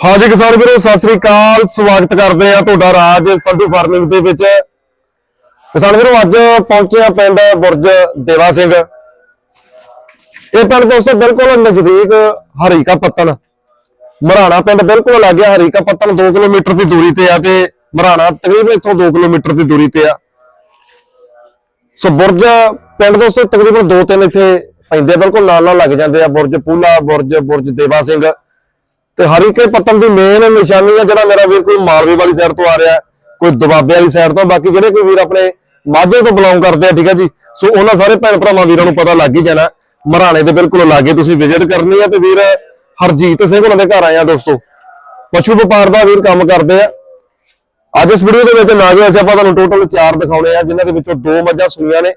ਹਾਂਜੀ ਕਿਸਾਨ ਵੀਰੋ, ਸਤਿ ਸ੍ਰੀ ਅਕਾਲ। ਸਵਾਗਤ ਕਰਦੇ ਆ ਤੁਹਾਡਾ ਰਾਜ ਸੰਧੂ ਫਾਰਮਿੰਗ ਦੇ ਵਿੱਚ। ਕਿਸਾਨ ਵੀਰੋ, ਅੱਜ ਪਹੁੰਚੇ ਆ ਪਿੰਡ ਬੁਰਜ ਦੇਵਾ ਸਿੰਘ। ਇਹ ਪਿੰਡ ਦੋਸਤੋ ਬਿਲਕੁਲ ਨਜ਼ਦੀਕ ਹਰੀਕਾ ਪੱਤਣ। ਮਰਾਣਾ ਪਿੰਡ ਬਿਲਕੁਲ ਲੱਗ ਗਿਆ ਹਰੀਕਾ ਪੱਤਨ 2 ਕਿਲੋਮੀਟਰ ਦੀ ਦੂਰੀ ਤੇ ਆ ਤੇ ਮਰਾਣਾ, ਤਕਰੀਬਨ ਇੱਥੋਂ 2 ਕਿਲੋਮੀਟਰ ਦੀ ਦੂਰੀ ਤੇ ਆ। ਸੋ ਬੁਰਜ ਪਿੰਡ ਦੋਸਤੋ ਤਕਰੀਬਨ ਦੋ ਤਿੰਨ ਇੱਥੇ ਪੈਂਦੇ ਬਿਲਕੁਲ ਨਾਲ ਨਾਲ ਲੱਗ ਜਾਂਦੇ ਆ। ਬੁਰਜ ਪੂਲਾ, ਬੁਰਜ ਬੁਰਜ ਦੇਵਾ ਸਿੰਘ। ਤੇ ਹਰੀਕੇ ਪੱਤਨ ਦੀ ਮੇਨ ਨਿਸ਼ਾਨੀ ਆ ਜਿਹੜਾ ਮੇਰਾ ਵੀਰ ਕੋਈ ਮਾਲਵੇ ਵਾਲੀ ਸਾਈਡ ਤੋਂ ਆ ਰਿਹਾ, ਕੋਈ ਦੁਬਾਬੇ ਵਾਲੀ ਸਾਈਡ ਤੋਂ, ਬਾਕੀ ਜਿਹੜੇ ਕੋਈ ਵੀਰ ਆਪਣੇ ਮਾਝੇ ਤੋਂ ਬਿਲੋਂਗ ਕਰਦੇ ਆ, ਠੀਕ ਆ ਜੀ? ਸੋ ਉਹਨਾਂ ਸਾਰੇ ਭੈਣ ਭਰਾਵਾਂ ਵੀਰਾਂ ਨੂੰ ਪਤਾ ਲੱਗ ਹੀ ਜਾਣਾ, ਮਰਾਣੇ ਦੇ ਬਿਲਕੁਲ ਲਾਗੇ ਤੁਸੀਂ ਵਿਜ਼ਿਟ ਕਰਨੀ ਆ ਤੇ ਵੀਰ ਹਰਜੀਤ ਸਿੰਘ ਉਹਨਾਂ ਦੇ ਘਰ ਆਏ ਆ ਦੋਸਤੋ। ਪਸ਼ੂ ਵਪਾਰ ਦਾ ਵੀਰ ਕੰਮ ਕਰਦੇ ਆ। ਅੱਜ ਇਸ ਵੀਡੀਓ ਦੇ ਵਿੱਚ ਨਾ ਜੋ, ਅਸੀਂ ਆਪਾਂ ਤੁਹਾਨੂੰ ਟੋਟਲ 4 ਦਿਖਾਉਣੇ ਆ, ਜਿਨ੍ਹਾਂ ਦੇ ਵਿੱਚੋਂ ਦੋ ਮੱਝਾਂ ਸੁਣੀਆਂ ਨੇ।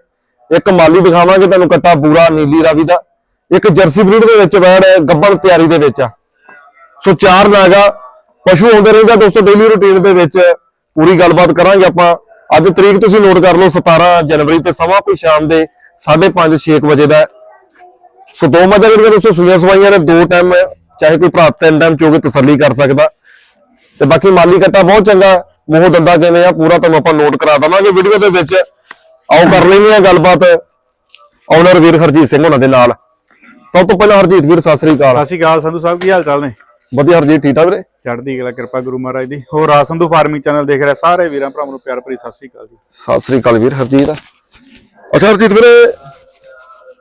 ਇੱਕ ਮਾਲੀ ਦਿਖਾਵਾਂਗੇ, ਤੁਹਾਨੂੰ ਕੱਟਾ ਪੂਰਾ, ਨੀਲੀ ਰਾਵੀ ਦਾ। ਇੱਕ ਜਰਸੀ ਬਰੀਡ ਦੇ ਵਿੱਚ ਵੈੜ ਗੱਬਣ ਤਿਆਰੀ ਦੇ ਵਿੱਚ ਆ। ਸੋ ਚਾਰ ਨਾਗਾ ਪਸ਼ੂ ਆਉਂਦੇ ਰਹਿੰਦੇ ਦੋਸਤੋ ਡੇਲੀ ਰੂਟੀਨ ਦੇ ਵਿੱਚ। ਪੂਰੀ ਗੱਲਬਾਤ ਕਰਾਂਗੇ ਆਪਾਂ। ਅੱਜ ਤਰੀਕ ਤੁਸੀਂ ਨੋਟ ਕਰ ਲਓ 17 ਜਨਵਰੀ ਤੇ ਸਮਾਂ ਕੋਈ ਸ਼ਾਮ ਦੇ 5:30 6 ਵਜੇ ਦਾ ਸੋ ਦੋ ਮੱਝਾਂ ਜਿਹੜੀਆਂ ਦੋਸਤੋ ਸੂਈਆਂ ਸਵਾਈਆਂ ਨੇ, ਦੋ ਟਾਈਮ ਚਾਹੇ ਕੋਈ ਭਰਾ ਤਿੰਨ ਟਾਈਮ ਚੋ ਕੇ ਤਸੱਲੀ ਕਰ ਸਕਦਾ। ਤੇ ਬਾਕੀ ਮਾਲੀ ਕੱਟਾ ਬਹੁਤ ਚੰਗਾ। ਮੋਹ ਦੰਦਾ ਕਿਵੇਂ ਆ, ਪੂਰਾ ਤੁਹਾਨੂੰ ਆਪਾਂ ਨੋਟ ਕਰਾ ਦਵਾਂਗੇ ਵੀਡੀਓ ਦੇ ਵਿੱਚ। ਆਓ ਕਰ ਲੈਂਦੇ ਆ ਗੱਲਬਾਤ। ਆਨਰ ਵੀਰ ਹਰਜੀਤ ਸਿੰਘ ਉਹਨਾਂ ਦੇ ਨਾਲ। ਸਭ ਤੋਂ ਪਹਿਲਾਂ ਹਰਜੀਤ ਵੀਰ, ਸਤਿ ਸ੍ਰੀ ਅਕਾਲ। ਸਤਿ ਸ਼੍ਰੀ ਅਕਾਲ ਸੰਧੂ ਸਾਹਿਬ, ਕੀ ਹਾਲ ਚਾਲ ਨੇ? ਵਧੀਆ ਹਰਜੀਤ ਠੀਕ ਠਾਕ ਵੀਰੇ? ਚੜ੍ਹਦੀ ਕਲਾ ਕਿਰਪਾ ਗੁਰੂ ਮਹਾਰਾਜ ਦੀ। ਹੋਰ ਆ ਸੰਧੂ ਫਾਰਮਿੰਗ ਚੈਨਲ ਦੇਖ ਰਹੇ ਸਾਰੇ ਵੀਰਾਂ ਭਰਾਵਾਂ ਨੂੰ ਪਿਆਰ ਭਰੀ ਸਤਿ ਸ਼੍ਰੀ ਅਕਾਲ ਜੀ। ਸਤਿ ਸ੍ਰੀ ਅਕਾਲ ਵੀਰ ਹਰਜੀਤ। ਅੱਛਾ ਹਰਜੀਤ ਵੀਰੇ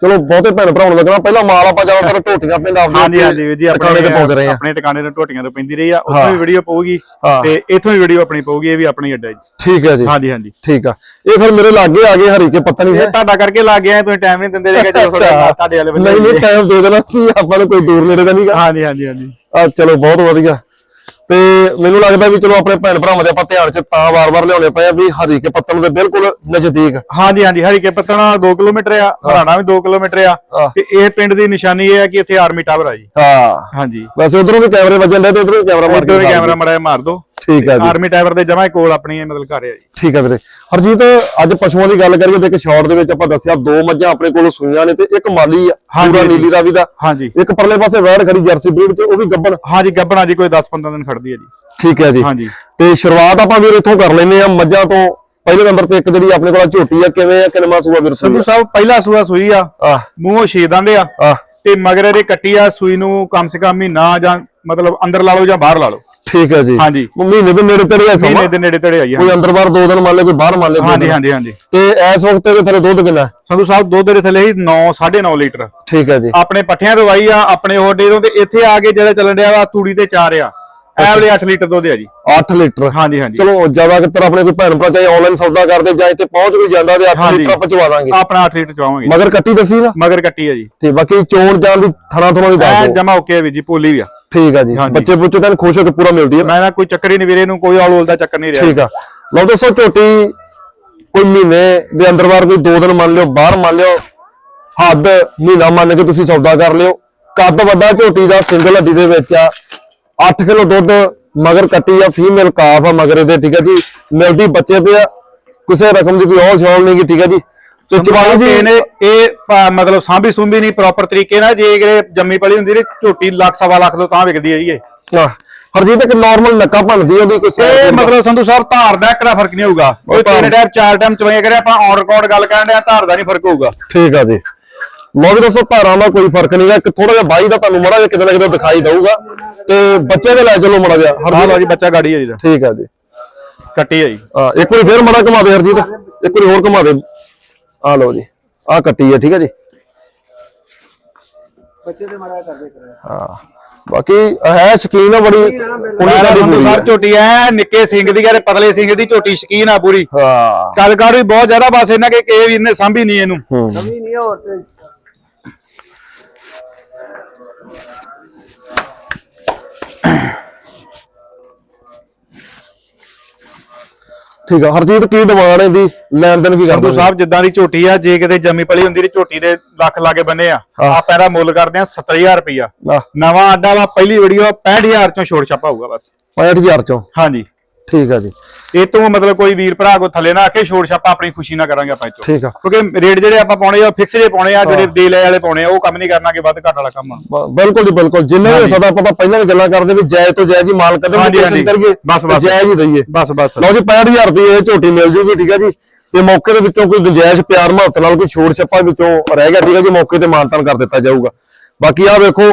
ਚਲੋ ਬਹੁਤੇ ਭੈਣ ਭਰਾਵਾਂ ਨੂੰ ਲੱਗਣਾ ਪਹਿਲਾਂ ਮਾਲ ਆਪਾਂ ਜ਼ਿਆਦਾਤਰ ਟੋਟੀਆਂ ਪਿੰਡ ਆਪਦੇ ਹਾਂਜੀ ਹਾਂਜੀ ਵੀਰ ਜੀ ਟਿਕਾਣੇ ਤੇ ਪਾਉਂਦੇ ਰਹੇ ਆ। ਆਪਣੇ ਟਿਕਾਣੇ ਤੇ ਟੋਟੀਆਂ ਤੋਂ ਪੈਂਦੀ ਰਹੀ ਆ। ਉੱਥੋਂ ਹਾਂ। ਵੀ ਵੀਡੀਓ ਪਊਗੀ ਹਾਂ। ਤੇ ਇੱਥੋਂ ਵੀ ਵੀਡੀਓ ਆਪਣੀ ਪਊਗੀ ਇਹ ਵੀ ਆਪਣੀ ਅੱਡਾ ਜੀ। ਠੀਕ ਹੈ ਜੀ। ਹਾਂਜੀ ਹਾਂਜੀ। ਠੀਕ ਆ। ਇਹ ਫਿਰ ਮੇਰੇ ਲਾਗੇ ਆ ਗਏ ਹਰੀ ਕੇ ਪੱਤਣੀ ਇਹ ਹੈ। ਤੁਹਾਡਾ ਕਰਕੇ ਲੱਗ ਗਿਆ ਤੁਸੀਂ ਟਾਈਮ ਨਹੀਂ ਦਿੰਦੇ ਚਲੋ ਅੱਛਾ। ਤੁਹਾਡੇ ਵਾਲੇ ਨਹੀਂ ਨਹੀਂ ਟਾਈਮ ਦੇ ਦੇਣਾ ਸੀ ਆਪਾਂ ਨੂੰ ਕੋਈ ਦੂਰ ਨੇੜੇ ਦਾ ਨਹੀਂਗਾ ਹਾਂਜੀ ਹਾਂਜੀ ਹਾਂਜੀ। ਆ ਚਲੋ ਬਹੁਤ ਵਧੀਆ। ਤੇ ਮੈਨੂੰ ਲੱਗਦਾ ਵੀ ਚਲੋ ਆਪਣੇ ਭੈਣ ਭਰਾਵਾਂ ਦੇ ਆਪਾਂ ਧਿਆਨ ਚ ਤਾਂ ਵਾਰ-ਵਾਰ ਲਿਆਉਣੇ ਪਏ ਆ ਵੀ ਹਰੀ ਕੇ ਪੱਤਣ ਦੇ ਬਿਲਕੁਲ ਨਜ਼ਦੀਕ। ਹਾਂਜੀ ਹਾਂਜੀ ਹਰੀਕੇ ਪੱਤਣਾ 2 ਕਿਲੋਮੀਟਰ ਆ ਹਰਾਣਾ ਵੀ 2 ਕਿਲੋਮੀਟਰ ਆ। ਹਾਂ। ਤੇ ਇਹ ਪਿੰਡ ਦੀ ਨਿਸ਼ਾਨੀ ਇਹ ਆ ਕਿ ਇੱਥੇ ਆਰਮੀ ਟਾਵਰ ਆ ਜੀ। ਹਾਂ। ਹਾਂਜੀ। ਵੈਸੇ ਉਧਰੋਂ ਵੀ ਕੈਮਰੇ ਵੱਜਣ ਦੇ ਤੇ ਉਧਰੋਂ ਵੀ ਕੈਮਰਾ ਮਾਰ ਕੇ ਕੈਮਰਾ ਮੜਾ ਮਾਰ ਦੋ ਠੀਕ ਆ ਜੀ। ਆਰਮੀ ਟਾਵਰ ਦੇ ਜਮਾ ਕੋਲ ਆਪਣੀ ਇਹ ਮਤਲਬ ਘਰ ਆ ਜੀ। ਠੀਕ ਹੈ ਵੀਰੇ। ਹਰਜੀਤ ਅੱਜ ਪਸ਼ੂਆਂ ਦੀ ਗੱਲ ਕਰੀਏ ਤੇ ਇੱਕ ਸ਼ਾਰਟ ਦੇ ਵਿੱਚ ਆਪਾਂ ਦੱਸਿਆ ਦੋ ਮੱਝਾਂ ਆਪਣੇ ਕੋਲ ਸੂਈਆਂ ਨੇ ਤੇ ਇੱਕ ਮਾਲੀ ਆ ਪੂਰਾ। ਨੀਲੀ ਰਾਵੀ ਦਾ। ਹਾਂਜੀ। ਇੱਕ ਪਰਲੇ ਪਾਸੇ ਵੈੜ ਖੜੀ ਜਰਸੀ ਬਰੀਡ ਤੇ ਉਹ ਵੀ ਗੱਬਣ। ਹਾਂਜੀ ਗੱਬਣਾ ਜੀ ਕੋਈ 10-15 ਦਿਨ ਖੜਦੀ ਹੈ ਜੀ। ਠੀਕ ਹੈ ਜੀ। ਹਾਂਜੀ। ਤੇ ਸ਼ੁਰੂਆਤ ਆਪਾਂ ਵੀਰ ਇੱਥੋਂ ਕਰ ਲੈਨੇ ਆ ਮੱਝਾਂ ਤੋਂ ਪਹਿਲੇ ਨੰਬਰ ਤੇ ਇੱਕ ਜਿਹੜੀ ਆਪਣੇ ਕੋਲ ਝੋਟੀ ਆ ਕਿਵੇਂ ਆ ਕਿਨਮਾ ਸੂਆ ਵੀਰ ਸੰਧੂ ਸਾਹਿਬ ਪਹਿਲਾ ਸੂਆ ਸੂਈ ਆ। ਆ। ਮੂੰਹੋਂ ਛੇ ਦੰਦੇ ਆ। ਆ। ਤੇ ਮਗਰ ਇਹਦੇ ਕੱਟੀ ਆ ਸੂਈ ਨੂੰ ਕਮ ਸੇ ਕਮ ਮਹੀਨਾ ਜਾਂ ਮਤਲਬ ਅੰਦਰ ਲਾ ਲਓ ਜਾਂ ਬਾਹਰ ਲਾ ਲਓ। ਠੀਕ ਹੈ ਜੀ। ਹਾਂਜੀ। ਮਹੀਨੇ ਦੇ ਨੇੜੇ ਤੇੜੇ ਆ ਮਹੀਨੇ ਸਮਾਂ ਦੇ ਨੇੜੇ ਤੇੜੇ ਆਈ ਕੋਈ ਅੰਦਰ ਬਾਹਰ ਦੋ ਦਿਨ ਮੰਨ ਲੈ ਕੋਈ ਬਾਹਰ ਮੰਨ ਲੈ ਦੋ ਹਾਂਜੀ। ਹਾਂਜੀ ਹਾਂਜੀ। ਤੇ ਇਸ ਵਕਤ ਇਹਦੇ ਥੱਲੇ ਦੁੱਧ ਕਿੰਨਾ ਹੈ? ਸੰਧੂ ਸਾਹਿਬ ਦੁੱਧ ਦੇ ਥੱਲੇ ਹੀ 9 9.5 ਲੀਟਰ। ਠੀਕ ਹੈ ਜੀ। ਆਪਣੇ ਪੱਠਿਆਂ ਤੋਂ ਆਈ ਆ ਆਪਣੇ ਹੋਡੇ ਤੋਂ ਤੇ ਇੱਥੇ ਆ ਕੇ ਜਿਹੜਾ ਚੱਲਣ ਡਿਆ ਵਾ ਤੂੜੀ ਤੇ ਚਾਰ ਆ। ਐ ਵੇਲੇ 8 ਲੀਟਰ ਦੁੱਧ ਆ ਜੀ। 8 ਲੀਟਰ। ਹਾਂਜੀ ਹਾਂਜੀ। ਚਲੋ ਜ਼ਿਆਦਾਤਰ ਆਪਣੇ ਕੋਈ ਭੈਣ ਭਰਾ ਚਾਹੇ ਆਨਲਾਈਨ ਸੌਦਾ ਕਰਦੇ ਜਾਂ ਇੱਥੇ ਪਹੁੰਚ ਵੀ ਜਾਂਦਾ ਤੇ 8 ਹਾਂਜੀ। ਲੀਟਰ ਪਹੁੰਚਵਾ ਦਾਂਗੇ। ਆਪਣਾ 8 ਲੀਟਰ ਚਵਾਵਾਂਗੇ। ਮਗਰ ਕੱਟੀ ਦੱਸੀ ਨਾ। ਮਗਰ ਕੱਟੀ ਆ ਜੀ। ਤੇ ਬਾਕੀ ਚੋਣ ਜਾਣ ਦੀ ਥਣਾ ਥਣਾ ਦੀ ਦੱਸ ਐ ਦਿਓ। ਜਮਾ ਓਕੇ ਆ ਵੀਰ ਜੀ ਪੋਲੀ ਵੀ ਆ। ਠੀਕ ਆ ਜੀ। ਹਾਂਜੀ। ਬੱਚੇ ਬੁੱਚੇ ਤਾਂ ਖੁਸ਼ ਹੋ ਕੇ ਪੂਰਾ ਮਿਲਦੀ ਹੈ ਮੈਂ ਨਾ ਕੋਈ ਚੱਕਰ ਹੀ ਨਹੀਂ ਵੀਰੇ ਨੂੰ ਕੋਈ ਆਲ ਦਾ ਚੱਕਰ ਨਹੀਂ ਰਿਹਾ। ਠੀਕ ਆ। ਲਓ ਦੋਸਤੋ ਝੋਟੀ ਕੋਈ ਮਹੀਨੇ ਦੇ ਅੰਦਰ ਬਾਹਰ ਕੋਈ ਦੋ ਦਿਨ ਮੰਨ ਲਿਓ ਬਾਹਰ ਮੰਨ ਲਿਓ ਹੱਦ ਮਹੀਨਾ ਮੰਨ ਕੇ ਤੁਸੀਂ ਸੌਦਾ ਕਰ ਲਿਓ। ਕੱਦ ਵੱਡਾ ਝੋਟੀ ਦਾ ਸਿੰਗਲ ਹੱਡੀ ਦੇ ਵਿੱਚ ਆ। 8 ਕਿਲੋ ਦੁੱਧ ਮਗਰ ਕੱਟੀ ਆ ਫੀਮੇਲ ਕਾਫ ਆ ਮਗਰ ਇਹਦੇ ਠੀਕ ਆ ਜੀ। ਮਿਲਦੀ ਬੱਚੇ ਤੇ ਆ। ਕਿਸੇ ਰਕਮ ਦੀ ਕੋਈ ਔਲ ਸ਼ੌਲ ਨਹੀਂ ਗੀ ਠੀਕ ਆ ਜੀ। ਤੇ ਜੀ ਜੀ ਇਹਨੇ ਇਹ ਅ, ਮਤਲਬ ਸਾਂਭੀ ਸੁੰਭੀ ਨਹੀਂ ਪ੍ਰੋਪਰ ਤਰੀਕੇ ਨਾਲ ਜੇ ਕਿਤੇ ਜੰਮੀ ਪਲੀ ਹੁੰਦੀ ਨੇ ਝੋਟੀ ਲੱਖ ਸਵਾ ਲੱਖ ਤੋਂ ਤਾਂ ਵਿਕਦੀ ਹੈ ਜੀ ਇਹ। ਆਹ, ਹਰਜੀਤ ਇੱਕ ਨਾਰਮਲ ਨੱਕਾ ਬਣਦੀ ਉਹਦੀ ਕੋਈ ਇਹ size ਮਤਲਬ ਸੰਧੂ ਸਾਹਿਬ ਧਾਰ ਦਾ ਕਿਹੜਾ ਫ਼ਰਕ ਨਹੀਂ ਹੋਊਗਾ। ਧਾਰ- ਤਿੰਨ ਟਾਈਮ ਚਾਰ ਟਾਈਮ ਚਵਾਈਆਂ ਕਰੇ ਆਪਾਂ ਔਨ ਰਿਕਾਰਡ ਗੱਲ ਕਰਨ ਡਿਆ ਧਾਰ ਦਾ ਨਹੀਂ ਫ਼ਰਕ ਹੋਊਗਾ। ਠੀਕ ਆ ਜੀ। ਲੋ ਵੀ ਦੱਸੋ ਧਾਰਾਂ ਦਾ ਕੋਈ ਫ਼ਰਕ ਨਹੀਂਗਾ ਇੱਕ ਥੋੜਾ ਜਿਹਾ ਬਾਈ ਦਾ ਤੁਹਾਨੂੰ ਮੜਾ ਜਿਹਾ ਕਿਤੇ ਨਾ ਕਿਤੇ ਦਿਖਾਈ ਦਊਗਾ। ਤੇ ਬੱਚੇ ਦੇ ਲੈ ਚਲੋ ਮੜਾ ਜਿਹਾ। ਹਾਂ ਲਓ ਜੀ ਬੱਚਾ ਗਾੜੀ ਹੈ ਜੀ ਦਾ ਠੀਕ ਆ ਜੀ। ਕੱਟੀ ਹੈ ਜੀ। ਆ ਇੱਕ ਵਾਰੀ ਫੇਰ ਮੜਾ ਘੁਮਾ ਦੇ ਹਰਜੀਤ। ਇੱਕ ਵਾਰੀ ਹੋਰ ਘੁਮਾ ਦੇ। ਆ ਲਓ ਜੀ ਆ ਕੱਟੀ ਹੈ ਠੀਕ ਹੈ ਜੀ? ਬੱਚੇ ਤੇ ਮੜਾ ਕਰਦੇ ਕਰੇ ਹਾਂ ਬਾਕੀ ਹੈ ਸ਼ਕੀਨ ਆ ਬੜੀ। ਉਹਨੇ ਪੂਰੀ ਆ। ਝੋਟੀ ਐ ਨਿੱਕੇ ਸਿੰਘ ਦੀ ਯਾਰ ਪਤਲੇ ਸਿੰਘ ਦੀ ਝੋਟੀ ਸ਼ਕੀਨ ਆ ਪੂਰੀ। ਹਾਂ। ਕਦਕਾਰ ਵੀ ਬਹੁਤ ਜ਼ਿਆਦਾ ਬਸ ਇਹਨਾਂ ਕੇ ਕੇ ਵੀ ਇਹਨੇ ਸਾਂਭੀ ਨਹੀਂ ਇਹਨੂੰ। ਕਮੀ ਨਹੀਂ ਹੋਰ ਤੇ। ਠੀਕ ਆ ਹਰਜੀਤ ਕੀ ਡਿਮਾਂਡ ਹੈ ਦੀ ਲੈਣ ਦੇਣ ਕੀ ਸੰਧੂ ਕਰਦੇ ਸਾਹਿਬ ਜਿੱਦਾਂ ਦੀ ਝੋਟੀ ਆ ਜੇ ਕਿਤੇ ਜੰਮੀ ਪਲੀ ਹੁੰਦੀ ਤੇ ਝੋਟੀ ਦੇ ਲੱਖ ਲਾਗੇ ਬੰਨੇ ਆ। ਹਾਂ। ਆਪਾਂ ਇਹਦਾ ਮੁੱਲ ਕਰਦੇ ਆ 70000 ਰੁਪਇਆ ਨਵਾਂ ਅੱਡਾ ਵਾ ਪਹਿਲੀ ਵੀਡੀਓ 65000 ਚੋਂ ਛੋੜ ਛਾਪਾ ਹੋਊਗਾ ਬਸ। 65000 ਚੋਂ? ਹਾਂਜੀ। ਠੀਕ ਆ ਜੀ। ਇਹ ਤੋਂ ਮਤਲਬ ਕੋਈ ਵੀਰ ਭਰਾ ਕੋ ਥੱਲੇ ਨਾ ਆਕੇ ਛੋੜ ਛਾਪਾ ਆਪਣੀ ਖੁਸ਼ੀ ਨਾਲ ਕਰਾਂਗੇ ਆਪਾਂ ਇੱਥੋਂ। ਠੀਕ ਆ। ਕਿਉਂਕਿ ਰੇਟ ਜਿਹੜੇ ਆਪਾਂ ਪਾਉਣੇ ਆ ਫਿਕਸ ਜੇ ਪਾਉਣੇ ਆ ਜਿਹੜੇ ਦੇ ਲੈ ਵਾਲੇ ਪਾਉਣੇ ਆ ਉਹ ਕੰਮ ਨਹੀਂ ਕਰਨਾ ਕਿ ਵੱਧ ਘੱਟ ਵਾਲਾ ਕੰਮ ਆ। ਬਿਲਕੁਲ ਜੀ ਬਿਲਕੁਲ। ਜਿੰਨੇ ਵੀ। ਸਦਾ ਪਤਾ ਪਹਿਲਾਂ ਵੀ ਗੱਲਾਂ ਕਰਦੇ ਵੀ ਜਾਇਜ਼ ਤੋਂ ਜਾਇਜ਼ ਹੀ ਮਾਲ ਕੱਢਣ ਕਰੀਏ ਬਸ, ਬਸ। ਜਾਇਜ਼ ਹੀ ਦਈਏ। ਬਸ ਬਸ। ਲਓ ਜੀ 65000 ਦੀ ਇਹ ਝੋਟੀ ਮਿਲ ਜੂਗੀ ਠੀਕ ਹੈ ਜੀ। ਤੇ ਮੌਕੇ ਦੇ ਵਿੱਚੋਂ ਕੋਈ ਗੁੰਜਾਇਸ਼ ਪਿਆਰ ਮਹੱਤ ਨਾਲ ਕੋਈ ਛੋੜ ਛੱਪਾ ਵਿੱਚੋਂ ਰਹਿ ਗਿਆ ਠੀਕ ਹੈ ਜੀ ਮੌਕੇ ਤੇ ਮਾਨਤਾਨ ਕਰ ਦਿੱਤਾ ਜਾਊਗਾ। ਬਾਕੀ ਆਹ ਵੇਖੋ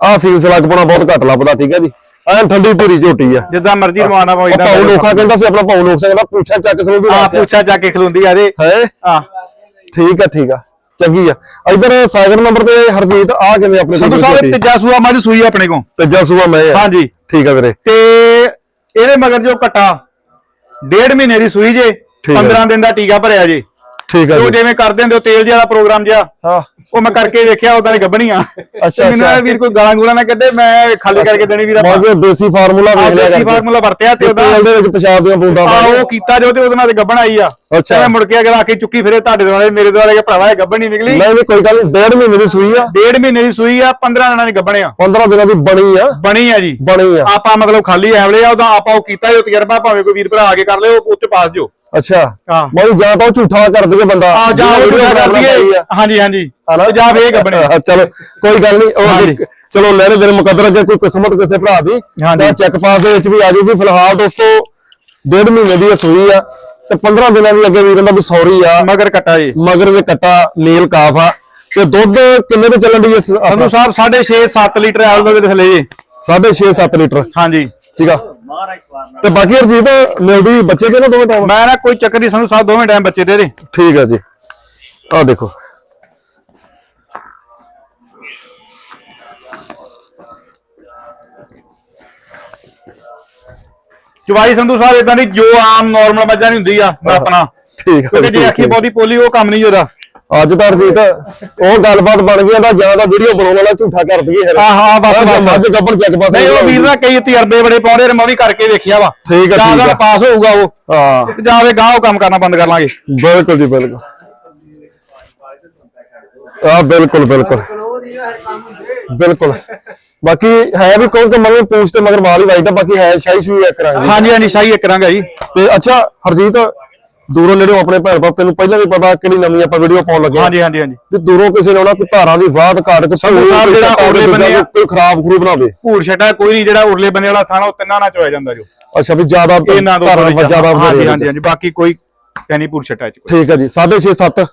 ਆਹ ਸੀਸ ਲੱਗਪਣਾ ਬਹੁਤ ਘੱਟ ਲੱਭਦਾ ਠੀਕ ਹੈ ਜੀ। ਐਨ ਠੰਡੀ ਧੀਰੀ ਝੋਟੀ ਆ। ਜਿੱਦਾਂ ਮਰਜ਼ੀ ਰਵਾਨਾ ਉਹ ਇਦਾਂ ਭਾਉ ਲੋਕਾਂ ਕਹਿੰਦਾ ਸੀ ਆਪਣਾ ਭਾਉ ਲੋਕ ਕਹਿੰਦਾ ਪੁੱਛਾ ਚੱਕ ਖਲੋ ਦੀ ਆ ਪੁੱਛਾ ਜਾ ਕੇ ਖਲੁੰਦੀ ਆ ਦੇ ਹੈ? ਆ ਠੀਕ ਆ ਠੀਕ ਆ। ਚੰਗੀ ਆ। ਇਧਰ ਸਾਗਰ ਨੰਬਰ ਤੇ ਹਰਜੀਤ ਆ ਕਿਵੇਂ ਆਪਣੇ ਕੋਲ? ਇਹ ਤੀਜਾ ਸੂਆ ਮੱਝ ਸੂਈ ਆਪਣੇ ਕੋ ਤੀਜਾ ਸੂਆ ਮੈਂ ਆ। ਹਾਂਜੀ। ਠੀਕ ਆ ਵੀਰੇ। ਤੇ ਇਹਦੇ ਮਗਰ ਜੋ ਕਟਾ ਡੇਢ ਮਹੀਨੇ ਦੀ ਸੂਈ ਜੇ ਠੀਕ ਹੈ। 15 ਦਿਨ ਦਾ ਟੀਕਾ ਭਰਿਆ ਜੇ। ਠੀਕ ਜੀ ਜਿਵੇਂ ਕਰਦੇ ਹੁੰਦੇ ਹੋ ਤੇਲ ਜਿਹਾ ਪ੍ਰੋਗਰਾਮ ਜਿਹਾ। ਹਾਂ। ਉਹ ਮੈਂ ਕਰਕੇ ਵੇਖਿਆ ਉਦਾਂ ਦੀ ਗੱਬਣੀ ਆ ਅੱਛਾ, ਮੈਨੂੰ। ਇਹ ਵੀਰ ਕੋਈ ਗਾਲਾਂ ਗੂਲਾਂ ਨਾ ਕੱਢੇ ਮੈਂ ਖਾਲੀ ਕਰਕੇ ਦੇਣੀ ਵੀਰ ਆਪਾਂ। ਬਹੁਤ ਦੇਸੀ ਫਾਰਮੂਲਾ ਵੇਖ ਲਿਆ ਦੇਸੀ ਫਾਰਮੂਲਾ ਵਰਤਿਆ ਤੇ ਉਹਦਾ ਤੇਲ ਦੇ ਵਿੱਚ ਪਿਸ਼ਾਬ ਦੀਆਂ ਬੂੰਦਾਂ ਆ ਪਾ ਉਹ ਕੀਤਾ ਜੋ ਤੇ ਉਹਦੇ ਨਾਲ ਗੱਬਣ ਆਈ ਆ। ਅੱਛਾ। ਮੈਂ ਮੁੜ ਕੇ ਅਗਰ ਆ ਕੇ ਚੁੱਕੀ ਫਿਰੇ ਤੁਹਾਡੇ ਦੁਆਲੇ ਮੇਰੇ ਦੁਆਲੇ ਕਿ ਭਰਾਵਾ ਇਹ ਗੱਬਣ ਨਹੀਂ ਨਿਕਲੀ। ਨਹੀਂ ਨਹੀਂ ਕੋਈ ਗੱਲ ਡੇਢ ਮਹੀਨੇ ਦੀ ਸੂਈ ਆ। ਡੇਢ ਮਹੀਨੇ ਦੀ ਸੂਈ ਆ 15 ਦਿਨਾਂ ਦੀ ਗੱਬਣ ਆ। 15 ਦਿਨਾਂ ਦੀ ਬਣੀ ਆ। ਬਣੀ ਆ ਜੀ। ਬਣੀ ਆ। ਆਪਾਂ ਮਤਲਬ ਖਾਲੀ ਐਵਲੇ ਆ ਉਹਦਾ ਆਪਾਂ ਉਹ ਕੀਤਾ ਜੋ ਤਜਰਬਾ ਭਾਵੇਂ ਕੋਈ ਵੀਰ ਭਰਾ ਆ ਕੇ ਕਰ ਲਿਓ ਉੱਤੇ ਪਾਸ ਜੋ। ਅੱਛਾ। ਹਾਂ। ਮੋਈ ਜਾਂ ਤਾਂ ਉਹ ਝੂਠਾ ਕਰ ਦਈਏ ਬੰਦਾ। ਆ ਜਾ ਉਹ ਕਰ ਦਈਏ। ਹਾਂਜੀ ਹਾਂਜੀ? ਜਾ ਵੇ ਗੱਬਣੇ ਹਾਂ, ਚਲੋ ਕੋਈ ਗੱਲ ਨਹੀਂ। ਉਹ ਚਲੋ ਲੈ ਲੈ ਮੇਰੇ ਮੁਕੱਦਰ ਅੱਗੇ ਕੋਈ ਕਿਸਮਤ ਕਿਸੇ ਭਰਾ ਦੀ। ਤਾਂ ਚੈੱਕ ਪਾਸ ਦੇ ਵਿੱਚ ਵੀ ਆ ਜੂਗੀ ਫਿਲਹਾਲ ਦੋਸਤੋ ਡੇਢ ਮਹੀਨੇ ਦੀ ਸੂਈ ਆ ਤੇ 15 ਦਿਨਾਂ ਦੀ ਅੱਗੇ ਵੀਰਾਂ ਦਾ ਵੀ ਸੌਰੀ ਆ। ਮਗਰ ਕਟਾ ਜੀ। ਮਗਰ ਦੇ ਕੱਟਾ ਨੀਲ ਕਾਫ ਆ। ਤੇ ਦੁੱਧ ਕਿੰਨੇ ਤੇ ਚੱਲਣ ਦੀ ਸੰਧੂ ਸਾਹਿਬ 6.5 7 ਲੀਟਰ ਐਵਲ ਦੇ ਥੱਲੇ ਜੀ। 6.5 7 ਲੀਟਰ। ਹਾਂਜੀ। ਠੀਕ ਆ। ਤੇ ਬਾਕੀ ਹਰਜੀਤ ਮਿਲਦੀ ਬੱਚੇ ਕੇ ਨਾ ਦੋਵੇਂ ਟਾਈਮ ਮੈਂ ਨਾ ਕੋਈ ਚੱਕਰ ਨਹੀਂ ਸੰਧੂ ਸਾਹਿਬ ਦੋਵੇਂ ਟਾਈਮ ਬੱਚੇ ਦੇ ਦੇ। ਠੀਕ ਆ ਜੀ। ਆ ਦੇਖੋ। ਚਵਾਈ ਸੰਧੂ ਸਾਹਿਬ ਇਦਾਂ ਦੀ ਜੋ ਆਮ ਨਾਰਮਲ ਮੱਝਾਂ ਨਹੀਂ ਹੁੰਦੀ ਆ ਆਪਣਾ। ਠੀਕ ਆ ਕਿਉਂਕਿ ਜੀ, ਜੇ ਅੱਖੀ ਬਹੁਤੀ ਪੋਲੀ ਉਹ ਕੰਮ ਨਹੀਂ ਉਹਦਾ ਅੱਜ ਤਾਂ ਹਰਜੀਤ ਉਹ ਗੱਲਬਾਤ ਬਣ ਗਈ ਤਾਂ ਜਾਂ ਤਾਂ ਵੀਡੀਓ ਬਣਾਉਣ ਵਾਲਾ ਝੂਠਾ ਕਰ ਦਈਏ ਫਿਰ। ਆਹ, ਆਹ, ਬਸ, ਬਸ। ਮੱਝ ਗੱਪਣ ਚੱਕ ਪਾਸੇ ਨਹੀਂ ਉਹ ਵੀਰ ਦਾ ਕਈ ਤਜਰਬੇ ਬੜੇ ਪਾਉਂਦੇ ਨੇ ਮੈਂ ਵੀ ਕਰਕੇ ਵੇਖਿਆ ਵਾ। ਠੀਕ ਆ, ਜਾਂ ਆ। ਪਾਸ ਹੋਊਗਾ ਉਹ। ਹਾਂ। ਤੇ ਜਾਂ ਵੇ ਗਾਹ ਉਹ ਕੰਮ ਕਰਨਾ ਬੰਦ ਕਰ ਲਾਂਗੇ। ਬਿਲਕੁਲ ਜੀ ਬਿਲਕੁਲ। ਆ ਬਿਲਕੁਲ ਬਿਲਕੁਲ। ਬਿਲਕੁਲ। ਬਾਕੀ ਹੈ ਵੀ ਕੌਣ ਕਿ ਮੰਗੇ ਪੂਛ ਤੇ ਮਗਰ ਮਾਲ ਹੀ ਵਾਈਦਾ ਬਾਕੀ ਹੈ ਸ਼ਾਹੀ ਸ਼ੂਈ ਕਰਾਂਗੇ ਹਾਂਜੀ ਹਾਂਜੀ ਸ਼ਾਹੀ ਕਰਾਂਗਾ ਜੀ। ਤੇ ਅੱਛਾ ਹਰਜੀਤ ਦੂਰੋਂ ਨੇੜੋਂ ਆਪਣੇ ਭੈਣ ਭਰਾ ਤੈਨੂੰ ਪਹਿਲਾਂ ਵੀ ਪਤਾ ਕਿਹੜੀ ਨਵੀਂ ਆਪਾਂ ਵੀਡੀਓ ਪਾਉਣ ਲੱਗੇ ਹਾਂ। ਹਾਂਜੀ ਹਾਂਜੀ ਹਾਂਜੀ। ਵੀ ਦੂਰੋਂ ਕਿਸੇ ਨੇ ਆਉਣਾ ਕੋਈ ਧਾਰਾਂ ਦੀ ਬਾਤ ਕਾਟ ਕੇ ਸੰਧੂ ਸਾਹਿਬ ਜਿਹੜਾ ਉਰਲੇ ਬੰਨੇ ਆ- ਕੋਈ ਖਰਾਬ ਖਰੂ ਬਣਾਵੇ ਭੂਰ ਛੱਡਾ ਕੋਈ ਨਹੀਂ ਜਿਹੜਾ ਉਰਲੇ ਬੰਨੇ ਵਾਲਾ ਥਾਣਾ ਉਹ ਤਿੰਨਾਂ ਨਾਲ ਚੋਇਆ ਜਾਂਦਾ ਜੋ। ਅੱਛਾ ਵੀ ਜ਼ਿਆਦਾ ਇਹਨਾਂ ਦੋ ਧਾਰਾਂ ਥੋੜ੍ਹੀ ਜ਼ਿਆਦਾ ਹਾਂਜੀ ਹਾਂਜੀ ਹਾਂਜੀ ਬਾਕੀ ਕੋਈ ਕਹਿਣੀ ਭੂਰ ਛੱਟਾ ਚ ਠੀਕ ਹੈ ਜੀ 6.5 7